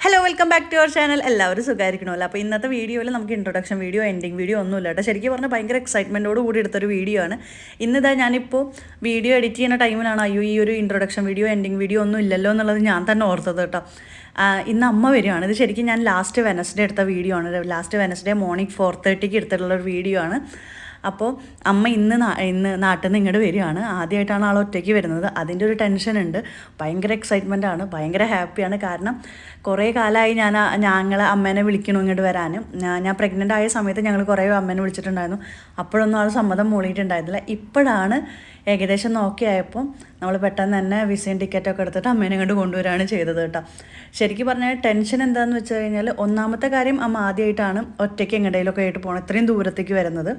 Hello welcome back to our channel എല്ലാവരും സുഖമായിരിക്കണമല്ലോ അപ്പോൾ ഇന്നത്തെ വീഡിയോയിൽ നമുക്ക് ഇൻട്രൊഡക്ഷൻ വീഡിയോ എൻഡിങ് വീഡിയോ ഒന്നുമില്ല കേട്ടോ. ശരിക്കും പറഞ്ഞാൽ ഭയങ്കര എക്സൈറ്റ്മെന്റോട് കൂടി എടുത്തൊരു വീഡിയോ ആണ്. ഇന്നിതാ ഞാനിപ്പോൾ വീഡിയോ എഡിറ്റ് ചെയ്യുന്ന ടൈമിലാണ് അയ്യോ ഈ ഒരു ഇൻട്രൊഡക്ഷൻ വീഡിയോ എൻഡിങ് വീഡിയോ ഒന്നും ഇല്ലല്ലോ എന്നുള്ളത് ഞാൻ തന്നെ ഓർത്തത് കേട്ടോ. ഇന്ന് അമ്മ വരികയാണ് ഇത് ശരിക്കും ഞാൻ ലാസ്റ്റ് വെനസ്ഡേ എടുത്ത വീഡിയോ ആണ്. ലാസ്റ്റ് വെനസ്ഡേ മോർണിംഗ് ഫോർ തേർട്ടിക്ക് എടുത്തിട്ടുള്ള ഒരു വീഡിയോ ആണ്. അപ്പോൾ അമ്മ ഇന്ന് ഇന്ന് നാട്ടിൽ നിന്ന് ഇങ്ങോട്ട് വരികയാണ്. ആദ്യമായിട്ടാണ് ആൾ ഒറ്റയ്ക്ക് വരുന്നത്. അതിന്റെ ഒരു ടെൻഷൻ ഉണ്ട്. ഭയങ്കര എക്സൈറ്റ്മെന്റ് ആണ്. ഭയങ്കര ഹാപ്പിയാണ് കാരണം കുറേ കാലമായി ഞാൻ ഞങ്ങൾ അമ്മേനെ വിളിക്കണം ഇങ്ങോട്ട് വരാനും ഞാൻ പ്രഗ്നന്റ് ആയ സമയത്ത് ഞങ്ങൾ കുറേ അമ്മേനെ വിളിച്ചിട്ടുണ്ടായിരുന്നു. അപ്പോഴൊന്നും ആൾ സമ്മതം മൂളിയിട്ടുണ്ടായിരുന്നില്ല. ഇപ്പോഴാണ് ഏകദേശം നോക്കിയായപ്പോൾ നമ്മൾ പെട്ടെന്ന് തന്നെ വിസയും ടിക്കറ്റൊക്കെ എടുത്തിട്ട് അമ്മേനെ ഇങ്ങോട്ട് കൊണ്ടുവരികയാണ് ചെയ്തത് കേട്ടോ. ശരിക്കും പറഞ്ഞാൽ ടെൻഷൻ എന്താണെന്ന് വെച്ച് കഴിഞ്ഞാൽ ഒന്നാമത്തെ കാര്യം അമ്മ ആദ്യമായിട്ടാണ് ഒറ്റയ്ക്ക് എങ്ങടേലൊക്കെ ആയിട്ട് പോകണം. ഇത്രയും ദൂരത്തേക്ക് വരുന്നത്.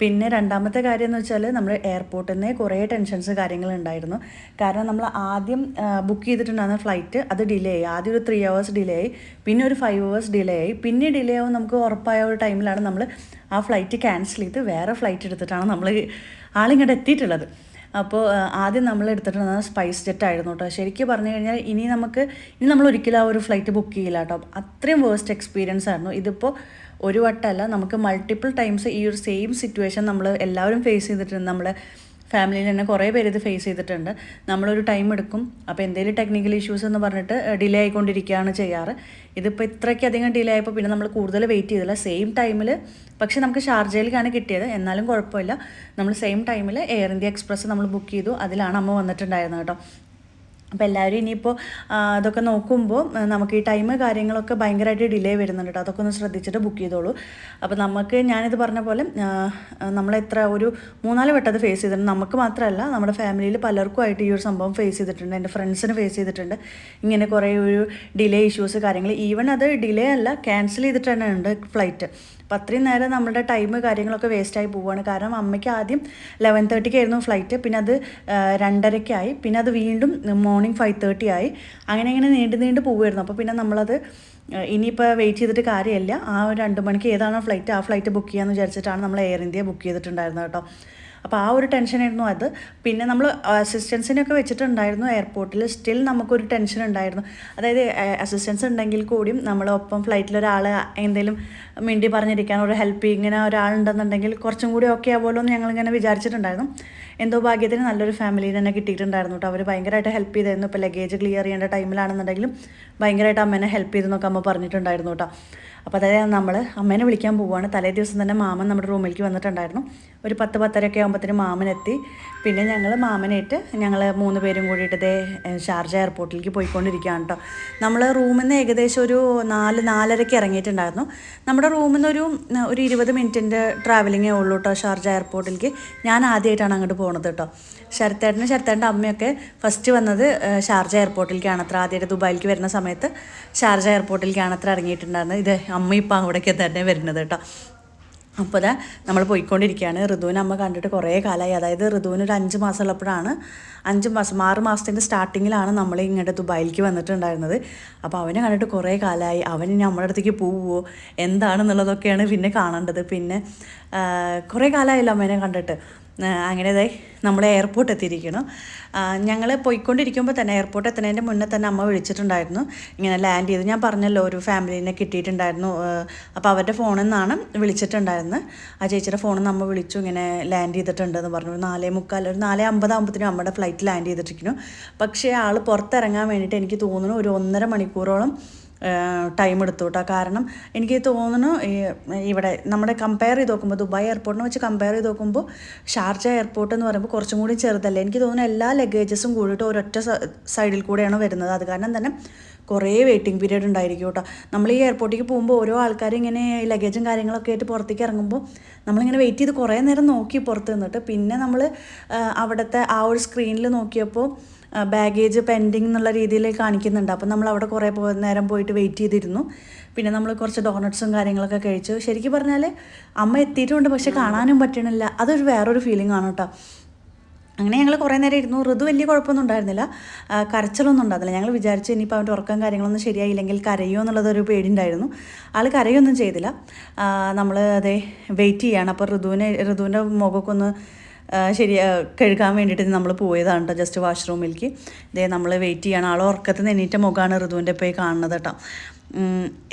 പിന്നെ രണ്ടാമത്തെ കാര്യം എന്ന് വെച്ചാൽ നമ്മൾ എയർപോർട്ടിൽ നിന്ന് കുറേ ടെൻഷൻസ് കാര്യങ്ങളുണ്ടായിരുന്നു കാരണം നമ്മൾ ആദ്യം ബുക്ക് ചെയ്തിട്ടുണ്ടായിരുന്ന ഫ്ലൈറ്റ് അത് ഡിലേ ആയി. ആദ്യം ഒരു ത്രീ അവേഴ്സ് ഡിലേ ആയി. പിന്നെ ഒരു ഫൈവ് അവേഴ്സ് ഡിലേ ആയി. പിന്നെ ഡിലേ ആവും നമുക്ക് ഉറപ്പായ ഒരു ടൈമിലാണ് നമ്മൾ ആ ഫ്ലൈറ്റ് ക്യാൻസൽ ചെയ്ത് വേറെ ഫ്ലൈറ്റ് എടുത്തിട്ടാണ് നമ്മൾ ആളിങ്ങോട്ട് എത്തിയിട്ടുള്ളത്. അപ്പോൾ ആദ്യം നമ്മൾ എടുത്തിട്ടുള്ളത് സ്പൈസ് ജെറ്റ് ആയിരുന്നു കേട്ടോ ശരിക്കും പറഞ്ഞു കഴിഞ്ഞാൽ ഇനി നമുക്ക് ഇനി നമ്മൾ ഒരിക്കലും ആ ഒരു ഫ്ലൈറ്റ് ബുക്ക് ചെയ്യില്ല കേട്ടോ അത്രയും വേസ്റ്റ് എക്സ്പീരിയൻസ് ആയിരുന്നു. ഇതിപ്പോൾ ഒരു വട്ടമല്ല നമുക്ക് മൾട്ടിപ്പിൾ ടൈംസ് ഈ ഒരു സെയിം സിറ്റുവേഷൻ നമ്മൾ എല്ലാവരും ഫേസ് ചെയ്തിട്ടുണ്ട്. നമ്മുടെ ഫാമിലിയിൽ തന്നെ കുറേ പേര് ഇത് ഫേസ് ചെയ്തിട്ടുണ്ട്. നമ്മളൊരു ടൈം എടുക്കും. അപ്പോൾ എന്തെങ്കിലും ടെക്നിക്കൽ ഇഷ്യൂസ് എന്ന് പറഞ്ഞിട്ട് ഡിലേ ആയിക്കൊണ്ടിരിക്കുകയാണ് ചെയ്യാറ്. ഇതിപ്പോൾ ഇത്രയ്ക്കധികം ഡിലേ ആയപ്പോൾ പിന്നെ നമ്മൾ കൂടുതൽ വെയിറ്റ് ചെയ്തില്ല. സെയിം ടൈമിൽ പക്ഷേ നമുക്ക് ഷാർജയിലേക്കാണ് കിട്ടിയത്. എന്നാലും കുഴപ്പമില്ല. നമ്മൾ സെയിം ടൈമിൽ എയർ ഇന്ത്യ എക്സ്പ്രസ് നമ്മൾ ബുക്ക് ചെയ്തു. അതിലാണ് അമ്മ വന്നിട്ടുണ്ടായിരുന്നത് കേട്ടോ. അപ്പോൾ എല്ലാവരും ഇനിയിപ്പോൾ അതൊക്കെ നോക്കുമ്പോൾ നമുക്ക് ഈ ടൈം കാര്യങ്ങളൊക്കെ ഭയങ്കരമായിട്ട് ഡിലേ വരുന്നുണ്ട് കേട്ടോ അതൊക്കെ ഒന്ന് ശ്രദ്ധിച്ചിട്ട് ബുക്ക് ചെയ്തോളൂ. അപ്പോൾ നമുക്ക് ഞാനിത് പറഞ്ഞ പോലെ നമ്മളെത്ര ഒരു മൂന്നാൽ വട്ടം അത് ഫേസ് ചെയ്തിട്ടുണ്ട്. നമുക്ക് മാത്രമല്ല നമ്മുടെ ഫാമിലിയിൽ പലർക്കും ആയിട്ട് ഈ ഒരു സംഭവം ഫേസ് ചെയ്തിട്ടുണ്ട്. എന്റെ ഫ്രണ്ട്സിന് ഫേസ് ചെയ്തിട്ടുണ്ട്. ഇങ്ങനെ കുറേ ഒരു ഡിലേ ഇഷ്യൂസ് കാര്യങ്ങൾ ഈവൻ അത് ഡിലേ അല്ല ക്യാൻസൽ ചെയ്തിട്ട് തന്നെ ഉണ്ട് ഫ്ലൈറ്റ് അപ്പോൾ അത്രയും നേരം നമ്മുടെ ടൈം കാര്യങ്ങളൊക്കെ വേസ്റ്റായി പോവുകയാണ് കാരണം അമ്മയ്ക്ക് ആദ്യം ലെവൻ തേർട്ടിക്കായിരുന്നു ഫ്ലൈറ്റ് പിന്നെ അത് രണ്ടരയ്ക്കായി. പിന്നെ അത് വീണ്ടും മോർണിംഗ് ഫൈവ് തേർട്ടി ആയി. അങ്ങനെ അങ്ങനെ നീണ്ടു നീണ്ടു പോവുമായിരുന്നു അപ്പോൾ പിന്നെ നമ്മളത് ഇനിയിപ്പോൾ വെയിറ്റ് ചെയ്തിട്ട് കാര്യമില്ല. ആ ഒരു രണ്ട് മണിക്ക് ഏതാണോ ഫ്ലൈറ്റ് ആ ഫ്ലൈറ്റ് ബുക്ക് ചെയ്യാമെന്ന് വിചാരിച്ചിട്ടാണ് നമ്മൾ എയർ ഇന്ത്യ ബുക്ക് ചെയ്തിട്ടുണ്ടായിരുന്നത് കേട്ടോ. അപ്പോൾ ആ ഒരു ടെൻഷനായിരുന്നു അത്. പിന്നെ നമ്മൾ അസിസ്റ്റൻസിനൊക്കെ വെച്ചിട്ടുണ്ടായിരുന്നു എയർപോർട്ടിൽ സ്റ്റിൽ നമുക്കൊരു ടെൻഷൻ ഉണ്ടായിരുന്നു. അതായത് അസിസ്റ്റൻസ് ഉണ്ടെങ്കിൽ കൂടിയും നമ്മളൊപ്പം ഫ്ലൈറ്റിൽ ഒരാൾ എന്തെങ്കിലും മിണ്ടി പറഞ്ഞിരിക്കാൻ ഒരു ഹെൽപ്പ് ഇങ്ങനെ ഒരാളുണ്ടെന്നുണ്ടെങ്കിൽ കുറച്ചും കൂടി ഓക്കെ ആവുമല്ലോ എന്ന് ഞങ്ങളിങ്ങനെ വിചാരിച്ചിട്ടുണ്ടായിരുന്നു. എന്തോ ഭാഗ്യത്തിന് നല്ലൊരു ഫാമിലി തന്നെ കിട്ടിയിട്ടുണ്ടായിരുന്നു കേട്ടോ അവർ ഭയങ്കരമായിട്ട് ഹെൽപ്പ് ചെയ്തായിരുന്നു ഇപ്പോൾ ലഗേജ് ക്ലിയർ ചെയ്യേണ്ട ടൈമിലാണെന്നുണ്ടെങ്കിലും ഭയങ്കരമായിട്ട് അമ്മേനെ ഹെൽപ്പ് ചെയ്തെന്നൊക്കെ അമ്മ പറഞ്ഞിട്ടുണ്ടായിരുന്നു കേട്ടോ അപ്പോൾ അതായത് നമ്മൾ അമ്മേനെ വിളിക്കാൻ പോവുകയാണ് തലേ ദിവസം തന്നെ മാമൻ നമ്മുടെ റൂമിലേക്ക് വന്നിട്ടുണ്ടായിരുന്നു. ഒരു പത്ത് പത്തരയൊക്കെ ആകുമ്പോഴത്തേന് എത്തി പിന്നെ ഞങ്ങൾ മാമനായിട്ട് ഞങ്ങൾ മൂന്ന് പേരും കൂടിയിട്ട് ഏഹ്, ഷാർജ എയർപോർട്ടിലേക്ക് പോയിക്കൊണ്ടിരിക്കുകയാണ് കേട്ടോ നമ്മൾ റൂമിൽ നിന്ന് ഏകദേശം ഒരു നാല് നാലരയ്ക്ക് ഇറങ്ങിയിട്ടുണ്ടായിരുന്നു. നമ്മുടെ റൂമിൽ നിന്ന് ഒരു ഇരുപത് മിനിറ്റിന്റെ ട്രാവലിങ്ങേ ഉള്ളൂ കേട്ടോ ഷാർജ എയർപോർട്ടിലേക്ക്. ഞാൻ ആദ്യമായിട്ടാണ് അങ്ങോട്ട് പോകുന്നത് കേട്ടോ ശരത്തേട്ടന് ശരത്തേട്ടന്റെ അമ്മയൊക്കെ ഫസ്റ്റ് വന്നത് ഷാർജ എയർപോർട്ടിലേക്കാണ് അത്ര. ആദ്യമായിട്ട് ദുബായിലേക്ക് വരുന്ന സമയത്ത് ഷാർജ എയർപോർട്ടിലേക്കാണ് അത്ര ഇറങ്ങിയിട്ടുണ്ടായിരുന്നത്. ഇത് അമ്മ ഇപ്പം അവിടേക്ക് തന്നെ വരുന്നത് കേട്ടോ. അപ്പോൾ അതാ നമ്മൾ പോയിക്കൊണ്ടിരിക്കുകയാണ്. ഋതുവിനെ അമ്മ കണ്ടിട്ട് കുറേ കാലമായി അതായത് ഋതുവിന് ഒരു അഞ്ച് മാസം ഉള്ളപ്പോഴാണ് അഞ്ച് മാസം ആറ് മാസത്തിന്റെ സ്റ്റാർട്ടിങ്ങിലാണ് നമ്മൾ ഇങ്ങോട്ട് ദുബായിലേക്ക് വന്നിട്ടുണ്ടായിരുന്നത്. അപ്പോൾ അവനെ കണ്ടിട്ട് കുറേ കാലമായി അവൻ നമ്മുടെ അടുത്തേക്ക് പോവുമോ എന്താണെന്നുള്ളതൊക്കെയാണ് പിന്നെ കാണേണ്ടത്. പിന്നെ കുറേ കാലമായല്ലോ അമ്മേനെ കണ്ടിട്ട്. അങ്ങനെ ഇതായി നമ്മൾ എയർപോർട്ട് എത്തിയിരിക്കണം ഞങ്ങൾ പോയിക്കൊണ്ടിരിക്കുമ്പോൾ തന്നെ എയർപോർട്ട് എത്തുന്നതിന്റെ മുന്നേ തന്നെ അമ്മ വിളിച്ചിട്ടുണ്ടായിരുന്നു. ഇങ്ങനെ ലാൻഡ് ചെയ്ത്. ഞാൻ പറഞ്ഞല്ലോ ഒരു ഫാമിലീനെ കിട്ടിയിട്ടുണ്ടായിരുന്നു. അപ്പോൾ അവരുടെ ഫോണിൽ നിന്നാണ് വിളിച്ചിട്ടുണ്ടായിരുന്നത് ആ ചേച്ചിയുടെ ഫോണിൽ നിന്ന് അമ്മ വിളിച്ചു ഇങ്ങനെ ലാൻഡ് ചെയ്തിട്ടുണ്ടെന്ന് പറഞ്ഞു. ഒരു നാലേ മുക്കാൽ ഒരു നാലേ അമ്പതാകുമ്പോഴത്തേനും അമ്മയുടെ ഫ്ലൈറ്റ് ലാൻഡ് ചെയ്തിട്ടിരിക്കുന്നു. പക്ഷേ ആൾ പുറത്തിറങ്ങാൻ വേണ്ടിയിട്ട് എനിക്ക് തോന്നുന്നു ഒരു ഒന്നര മണിക്കൂറോളം ടൈം എടുത്തു കേട്ടോ കാരണം എനിക്ക് തോന്നുന്നു ഇവിടെ നമ്മുടെ കമ്പയർ ചെയ്ത് നോക്കുമ്പോൾ ദുബായ് എയർപോർട്ടിനെ വെച്ച് കമ്പയർ ചെയ്ത് നോക്കുമ്പോൾ ഷാർജ എയർപോർട്ട് എന്ന് പറയുമ്പോൾ കുറച്ചും കൂടി ചെറുതല്ലേ. എനിക്ക് തോന്നുന്നു എല്ലാ ലഗേജസും കൂടിയിട്ട് ഒരൊറ്റ സൈഡിൽ കൂടെയാണ് വരുന്നത്. അത് കാരണം തന്നെ കുറേ വെയിറ്റിംഗ് പീരീഡ് ഉണ്ടായിരിക്കും കേട്ടോ നമ്മൾ ഈ എയർപോർട്ടിലേക്ക് പോകുമ്പോൾ ഓരോ ആൾക്കാർ ഇങ്ങനെ ലഗേജും കാര്യങ്ങളൊക്കെ ആയിട്ട് പുറത്തേക്ക് ഇറങ്ങുമ്പോൾ നമ്മളിങ്ങനെ വെയിറ്റ് ചെയ്ത് കുറേ നേരം നോക്കി പുറത്ത് നിന്നിട്ട് പിന്നെ നമ്മൾ അവിടുത്തെ ആ ഒരു സ്ക്രീനിൽ നോക്കിയപ്പോൾ ബാഗേജ് പെൻഡിങ് എന്നുള്ള രീതിയിൽ കാണിക്കുന്നുണ്ട്. അപ്പം നമ്മൾ അവിടെ കുറേ നേരം പോയിട്ട് വെയിറ്റ് ചെയ്തിരുന്നു. പിന്നെ നമ്മൾ കുറച്ച് ഡോണറ്റ്സും കാര്യങ്ങളൊക്കെ കഴിച്ചു. ശരിക്കും പറഞ്ഞാൽ അമ്മ എത്തിയിട്ടുണ്ട് പക്ഷെ കാണാനും പറ്റണില്ല. അതൊരു വേറൊരു ഫീലിംഗ് ആണ് കേട്ടോ അങ്ങനെ ഞങ്ങൾ കുറേ നേരം ഇരുന്നു. ഋതു വലിയ കുഴപ്പമൊന്നും ഉണ്ടായിരുന്നില്ല. കരച്ചിലൊന്നും ഉണ്ടായിരുന്നില്ല. ഞങ്ങൾ വിചാരിച്ചു ഇനിയിപ്പോൾ അവന്റെ ഉറക്കം കാര്യങ്ങളൊന്നും ശരിയായില്ലെങ്കിൽ കരയോ എന്നുള്ളതൊരു പേടിയുണ്ടായിരുന്നു ആൾ കരയൊന്നും ചെയ്തില്ല. നമ്മൾ അതെ വെയിറ്റ് ചെയ്യാണ്. അപ്പോൾ ഋതുവിനെ ഋതുവിന്റെ മുഖമൊക്കെ ഒന്ന് ശരി കഴുകാൻ വേണ്ടിയിട്ട് നമ്മൾ പോയതാണ് കേട്ടോ ജസ്റ്റ് വാഷ്റൂമിലേക്ക് ഇതേ നമ്മൾ വെയിറ്റ് ചെയ്യണം. ആൾ ഉറക്കത്തിൽ നിന്ന് എണീറ്റ മുഖമാണ് ഋതുവിന്റെ പോയി കാണുന്നത് കേട്ടോ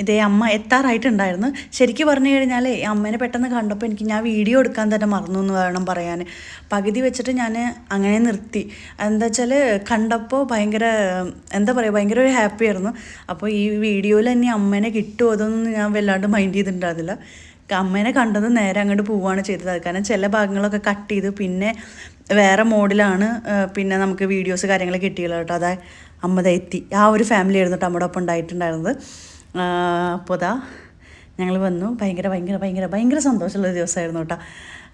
ഇതേ അമ്മ എത്താറായിട്ടുണ്ടായിരുന്നു. ശരിക്കും പറഞ്ഞു കഴിഞ്ഞാൽ അമ്മേനെ പെട്ടെന്ന് കണ്ടപ്പോൾ എനിക്ക് ഞാൻ വീഡിയോ എടുക്കാൻ തന്നെ മറന്നു എന്ന് വേണം പറയാൻ പകുതി വെച്ചിട്ട് ഞാൻ അങ്ങനെ നിർത്തി. എന്താ വെച്ചാൽ കണ്ടപ്പോൾ ഭയങ്കര എന്താ പറയുക ഭയങ്കര ഒരു ഹാപ്പി ആയിരുന്നു. അപ്പോൾ ഈ വീഡിയോയിൽ തന്നെ അമ്മേനെ കിട്ടുമോ അതൊന്നും ഞാൻ വല്ലാണ്ട് മൈൻഡ് ചെയ്തിട്ടുണ്ടായിരുന്നില്ല. അമ്മേനെ കണ്ടത് നേരെ അങ്ങോട്ട് പോവുകയാണ് ചെയ്തത്. കാരണം ചില ഭാഗങ്ങളൊക്കെ കട്ട് ചെയ്ത് പിന്നെ വേറെ മോഡിലാണ് പിന്നെ നമുക്ക് വീഡിയോസ് കാര്യങ്ങൾ കിട്ടിയുള്ളത് കേട്ടോ. അതാ അമ്മ എത്തി. ആ ഒരു ഫാമിലി ആയിരുന്നു കേട്ടോ നമ്മുടെ ഒപ്പം ഉണ്ടായിട്ടുണ്ടായിരുന്നത്. അപ്പോൾ അതാ ഞങ്ങൾ വന്നു. ഭയങ്കര ഭയങ്കര ഭയങ്കര ഭയങ്കര സന്തോഷമുള്ള ദിവസമായിരുന്നു കേട്ടോ.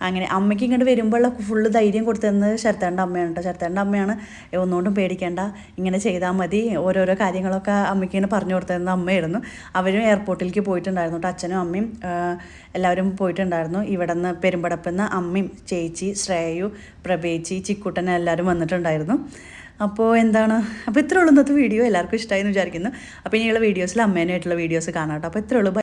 അങ്ങനെ അമ്മയ്ക്ക് ഇങ്ങോട്ട് വരുമ്പോഴുള്ള ഫുള്ള് ധൈര്യം കൊടുത്തത് ശരത്തേന്റെ അമ്മയാണ് കേട്ടോ. ശരത്തേന്റെ അമ്മയാണ് "ഏ, ഒന്നുകൊണ്ടും പേടിക്കേണ്ട. ഇങ്ങനെ ചെയ്താൽ മതി. ഓരോരോ കാര്യങ്ങളൊക്കെ അമ്മയ്ക്ക് ഇങ്ങനെ പറഞ്ഞു കൊടുത്തിരുന്ന അമ്മയായിരുന്നു. അവരും എയർപോർട്ടിലേക്ക് പോയിട്ടുണ്ടായിരുന്നു കേട്ടോ. അച്ഛനും അമ്മയും എല്ലാവരും പോയിട്ടുണ്ടായിരുന്നു. ഇവിടെ നിന്ന് പെരുമ്പടപ്പെന്ന് അമ്മയും ചേച്ചി ശ്രേയു പ്രഭേച്ചി ചിക്കുട്ടൻ എല്ലാവരും വന്നിട്ടുണ്ടായിരുന്നു. അപ്പോൾ എന്താണ്? അപ്പോൾ ഇത്രേ ഉള്ളൂ ഇന്നത്തെ വീഡിയോ എല്ലാവർക്കും ഇഷ്ടമായി എന്ന് വിചാരിക്കുന്നു. അപ്പോൾ ഇനിയുള്ള വീഡിയോസിൽ അമ്മേനായിട്ടുള്ള വീഡിയോസ് കാണാം കേട്ടോ. അപ്പോൾ ഇത്രേ ഉള്ളൂ. Bye.